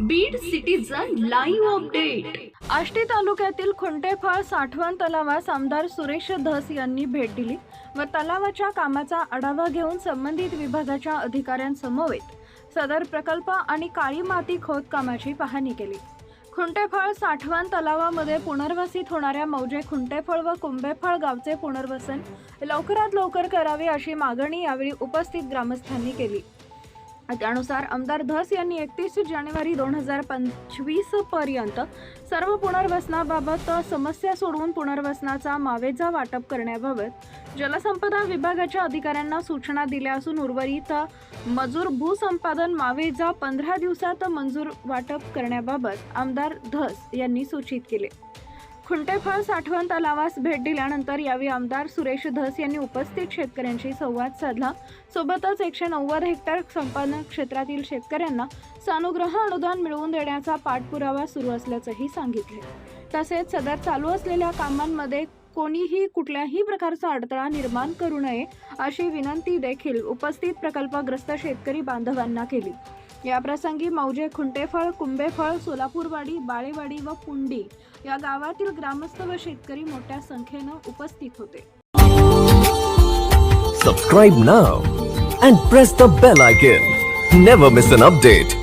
Beed citizen live update Ashti तालुक्यातील खुंटेफळ साठवण तलावास आमदार सुरेश धस यांनी भेट दिली व तलावाच्या कामाचा आढावा घेऊन संबंधित विभागाच्या अधिकाऱ्यांसमवेत सदर प्रकल्प आणि काळी माती खोदकामाची पाहणी केली. खुंटेफळ साठवण तलावामध्ये पुनर्वसित होणाऱ्या मौजे खुंटेफळ व कुंभेफळ गावचे पुनर्वसन लवकरात लवकर करावे अशी मागणी यावेळी उपस्थित ग्रामस्थांनी केली. त्यानुसार आमदार धस यांनी एकतीस जानेवारी दोन हजार पंचवीसपर्यंत सर्व पुनर्वसनाबाबत समस्या सोडवून पुनर्वसनाचा मावेजा वाटप करण्याबाबत जलसंपदा विभागाच्या अधिकाऱ्यांना सूचना दिल्या असून उर्वरित मजूर भूसंपादन मावेजा पंधरा दिवसात मंजूर वाटप करण्याबाबत आमदार धस यांनी सूचित केले. खुंटेफळ साठवण तलावास भेट दिल्यानंतर यावेळी आमदार सुरेश धस यांनी उपस्थित शेतकऱ्यांशी संवाद साधला. सोबतच एकशे नव्वद हेक्टर संपादन क्षेत्रातील शेतकऱ्यांना सानुग्रह अनुदान मिळवून देण्याचा पाठपुरावा सुरू असल्याचंही सांगितले. तसेच सदर चालू असलेल्या कामांमध्ये कोणीही कुठल्याही प्रकारचा अडथळा निर्माण करू नये अशी विनंती देखील उपस्थित प्रकल्पग्रस्त शेतकरी बांधवांना केली. या प्रसंगी मौजे खुंटेफळ कुंभेफळ सोलापूरवाडी बाळेवाडी व पुंडी या गावातील ग्रामस्थ व शेतकरी मोठ्या संख्येनं उपस्थित होते. Subscribe now and press the bell icon never miss an update